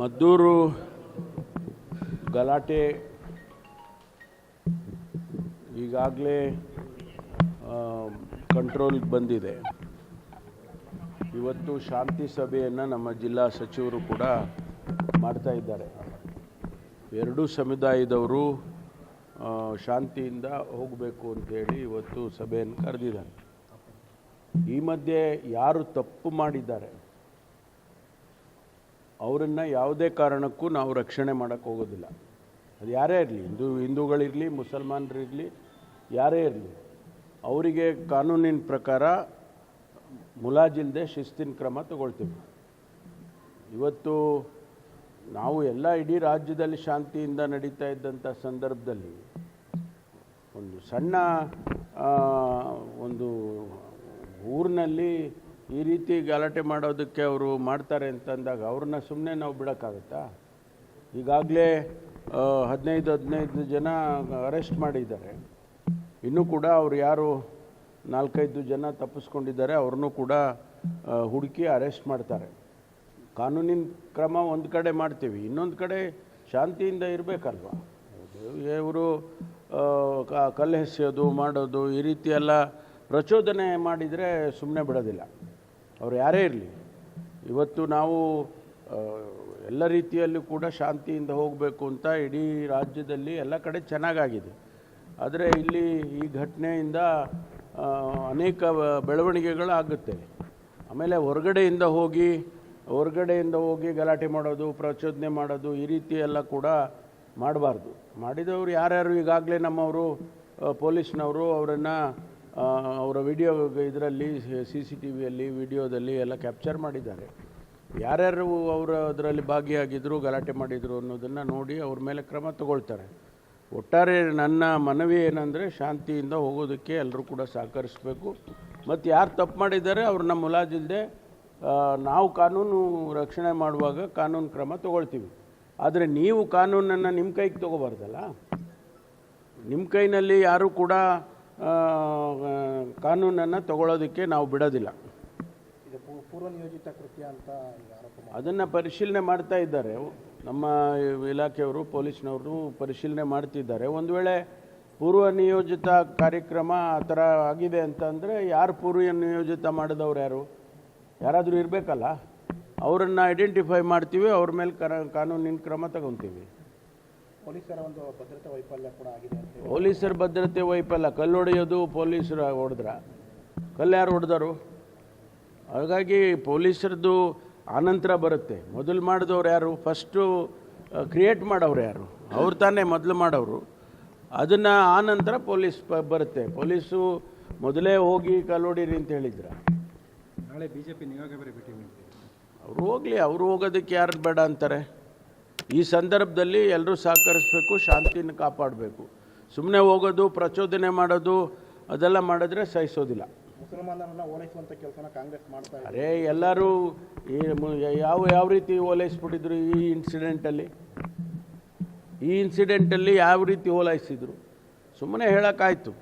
ಮದ್ದೂರು ಗಲಾಟೆ ಈಗಾಗಲೇ ಕಂಟ್ರೋಲ್ಗೆ ಬಂದಿದೆ. ಇವತ್ತು ಶಾಂತಿ ಸಭೆಯನ್ನು ನಮ್ಮ ಜಿಲ್ಲಾ ಸಚಿವರು ಕೂಡ ಮಾಡ್ತಾ ಇದ್ದಾರೆ. ಎರಡೂ ಸಮುದಾಯದವರು ಶಾಂತಿಯಿಂದ ಹೋಗಬೇಕು ಅಂತೇಳಿ ಇವತ್ತು ಸಭೆಯನ್ನು ಕರೆದಿದ್ದಾರೆ. ಈ ಮಧ್ಯೆ ಯಾರು ತಪ್ಪು ಮಾಡಿದ್ದಾರೆ? ಅವರನ್ನು ಯಾವುದೇ ಕಾರಣಕ್ಕೂ ನಾವು ರಕ್ಷಣೆ ಮಾಡೋಕ್ಕೆ ಹೋಗೋದಿಲ್ಲ. ಅದು ಯಾರೇ ಇರಲಿ, ಹಿಂದೂ, ಹಿಂದೂಗಳಿರಲಿ, ಮುಸಲ್ಮಾನರಿರಲಿ, ಯಾರೇ ಇರಲಿ, ಅವರಿಗೆ ಕಾನೂನಿನ ಪ್ರಕಾರ ಮುಲಾಜಿಲ್ಲದೆ ಶಿಸ್ತಿನ ಕ್ರಮ ತಗೊಳ್ತೀವಿ. ಇವತ್ತು ನಾವು ಎಲ್ಲ ಇಡೀ ರಾಜ್ಯದಲ್ಲಿ ಶಾಂತಿಯಿಂದ ನಡೀತಾ ಇದ್ದಂಥ ಸಂದರ್ಭದಲ್ಲಿ ಒಂದು ಸಣ್ಣ ಒಂದು ಊರಿನಲ್ಲಿ ಈ ರೀತಿ ಗಲಾಟೆ ಮಾಡೋದಕ್ಕೆ ಅವರು ಮಾಡ್ತಾರೆ ಅಂತಂದಾಗ ಅವ್ರನ್ನ ಸುಮ್ಮನೆ ನಾವು ಬಿಡೋಕ್ಕಾಗತ್ತಾ? ಈಗಾಗಲೇ ಹದಿನೈದು ಹದಿನೈದು ಜನ ಅರೆಸ್ಟ್ ಮಾಡಿದ್ದಾರೆ. ಇನ್ನೂ ಕೂಡ ಅವರು ಯಾರು ನಾಲ್ಕೈದು ಜನ ತಪ್ಪಿಸ್ಕೊಂಡಿದ್ದಾರೆ, ಅವ್ರನ್ನೂ ಕೂಡ ಹುಡುಕಿ ಅರೆಸ್ಟ್ ಮಾಡ್ತಾರೆ. ಕಾನೂನಿನ ಕ್ರಮ ಒಂದು ಕಡೆ ಮಾಡ್ತೀವಿ, ಇನ್ನೊಂದು ಕಡೆ ಶಾಂತಿಯಿಂದ ಇರಬೇಕಲ್ವ? ಇವರು ಕಲ್ಲು ಎಸೆಯೋದು, ಮಾಡೋದು, ಈ ರೀತಿಯೆಲ್ಲ ಪ್ರಚೋದನೆ ಮಾಡಿದರೆ ಸುಮ್ಮನೆ ಬಿಡೋದಿಲ್ಲ. ಅವ್ರು ಯಾರೇ ಇರಲಿ. ಇವತ್ತು ನಾವು ಎಲ್ಲ ರೀತಿಯಲ್ಲೂ ಕೂಡ ಶಾಂತಿಯಿಂದ ಹೋಗಬೇಕು ಅಂತ ಇಡೀ ರಾಜ್ಯದಲ್ಲಿ ಎಲ್ಲ ಕಡೆ ಚೆನ್ನಾಗಾಗಿದೆ. ಆದರೆ ಇಲ್ಲಿ ಈ ಘಟನೆಯಿಂದ ಅನೇಕ ಬೆಳವಣಿಗೆಗಳು ಆಗುತ್ತೆ. ಆಮೇಲೆ ಹೊರಗಡೆಯಿಂದ ಹೋಗಿ ಹೊರಗಡೆಯಿಂದ ಹೋಗಿ ಗಲಾಟೆ ಮಾಡೋದು, ಪ್ರಚೋದನೆ ಮಾಡೋದು ಈ ರೀತಿ ಎಲ್ಲ ಕೂಡ ಮಾಡಬಾರ್ದು. ಮಾಡಿದವರು ಯಾರ್ಯಾರು ಈಗಾಗಲೇ ನಮ್ಮವರು ಪೊಲೀಸ್ನವರು, ಅವರನ್ನು ಅವರ ವಿಡಿಯೋ ಇದರಲ್ಲಿ, ಸಿ ಸಿ ಟಿ ವಿಯಲ್ಲಿ, ವಿಡಿಯೋದಲ್ಲಿ ಎಲ್ಲ ಕ್ಯಾಪ್ಚರ್ ಮಾಡಿದ್ದಾರೆ. ಯಾರ್ಯಾರು ಅವರು ಅದರಲ್ಲಿ ಭಾಗಿಯಾಗಿದ್ದರು ಗಲಾಟೆ ಮಾಡಿದರು ಅನ್ನೋದನ್ನು ನೋಡಿ ಅವ್ರ ಮೇಲೆ ಕ್ರಮ ತಗೊಳ್ತಾರೆ. ಒಟ್ಟಾರೆ ನನ್ನ ಮನವಿ ಏನಂದರೆ, ಶಾಂತಿಯಿಂದ ಹೋಗೋದಕ್ಕೆ ಎಲ್ಲರೂ ಕೂಡ ಸಹಕರಿಸಬೇಕು. ಮತ್ತು ಯಾರು ತಪ್ಪು ಮಾಡಿದ್ದಾರೆ, ಅವ್ರನ್ನ ಮುಲಾಜಿಲ್ಲದೆ ನಾವು ಕಾನೂನು ರಕ್ಷಣೆ ಮಾಡುವಾಗ ಕಾನೂನು ಕ್ರಮ ತಗೊಳ್ತೀವಿ. ಆದರೆ ನೀವು ಕಾನೂನನ್ನು ನಿಮ್ಮ ಕೈಗೆ ತಗೋಬಾರ್ದಲ್ಲ? ನಿಮ್ಮ ಕೈನಲ್ಲಿ ಯಾರೂ ಕೂಡ ಕಾನೂನನ್ನು ತಗೊಳ್ಳೋದಕ್ಕೆ ನಾವು ಬಿಡೋದಿಲ್ಲ. ಇದು ಪೂ- ಪೂರ್ವ ನಿಯೋಜಿತ ಕೃತ್ಯ ಅಂತ ಅದನ್ನು ಪರಿಶೀಲನೆ ಮಾಡ್ತಾ ಇದ್ದಾರೆ. ನಮ್ಮ ಇಲಾಖೆಯವರು ಪೊಲೀಸ್ನವರು ಪರಿಶೀಲನೆ ಮಾಡ್ತಿದ್ದಾರೆ. ಒಂದು ವೇಳೆ ಪೂರ್ವ ನಿಯೋಜಿತ ಕಾರ್ಯಕ್ರಮ ಆ ಥರ ಆಗಿದೆ ಅಂತಂದರೆ ಯಾರು ಪೂರ್ವ ನಿಯೋಜಿತ ಮಾಡಿದವ್ರು ಯಾರು? ಯಾರಾದರೂ ಇರಬೇಕಲ್ಲ. ಅವರನ್ನು ಐಡೆಂಟಿಫೈ ಮಾಡ್ತೀವಿ ಅವ್ರ ಮೇಲೆ ಕರ ಕಾನೂನಿನ ಕ್ರಮ ತಗೊತೀವಿ. ಪೊಲೀಸರ ಒಂದು ಭದ್ರತೆ ವೈಫಲ್ಯ ಕೂಡ ಆಗಿದೆ ಅಂತ ಹೇಳಿ. ಪೊಲೀಸರ ಭದ್ರತೆ ವೈಫಲ್ಯ ಕಲ್ಲು ಹೊಡೆಯೋದು ಪೊಲೀಸರು ಹೊಡೆದ್ರ. ಕಲ್ಲು ಯಾರು ಹೊಡೆದರು? ಹಾಗಾಗಿ ಪೊಲೀಸರದ್ದು ಆನಂತರ ಬರುತ್ತೆ. ಮೊದಲು ಮಾಡಿದವ್ರು ಯಾರು? ಫಸ್ಟು ಕ್ರಿಯೇಟ್ ಮಾಡೋರು ಯಾರು? ಅವ್ರು ತಾನೇ ಮೊದಲು ಮಾಡೋರು. ಅದನ್ನು ಆನಂತರ ಪೊಲೀಸ್ ಪ ಬರುತ್ತೆ. ಪೊಲೀಸು ಮೊದಲೇ ಹೋಗಿ ಕಲ್ಲು ಹೊಡೀರಿ ಅಂತ ಹೇಳಿದ್ರ. ನಾಳೆ ಬಿಜೆಪಿ ನಿಯೋಗ ಬೇರೆ ಭೇಟಿ ಮಾಡ್ತೀವಿ. ಅವ್ರು ಹೋಗಲಿ ಅವರು ಹೋಗೋದಕ್ಕೆ ಯಾರು ಬೇಡ ಅಂತಾರೆ? ಈ ಸಂದರ್ಭದಲ್ಲಿ ಎಲ್ಲರೂ ಸಹಕರಿಸಬೇಕು ಶಾಂತಿಯನ್ನು ಕಾಪಾಡಬೇಕು. ಸುಮ್ಮನೆ ಹೋಗೋದು ಪ್ರಚೋದನೆ ಮಾಡೋದು ಅದೆಲ್ಲ ಮಾಡಿದ್ರೆ ಸಹಿಸೋದಿಲ್ಲ. ಅರೇ ಎಲ್ಲರೂ ಈ ಯಾವ ಯಾವ ರೀತಿ ಓಲೈಸ್ಬಿಟ್ಟಿದ್ರು ಈ ಇನ್ಸಿಡೆಂಟಲ್ಲಿ ಈ ಇನ್ಸಿಡೆಂಟಲ್ಲಿ ಯಾವ ರೀತಿ ಓಲೈಸಿದ್ರು? ಸುಮ್ಮನೆ ಹೇಳೋಕ್ಕಾಯ್ತು.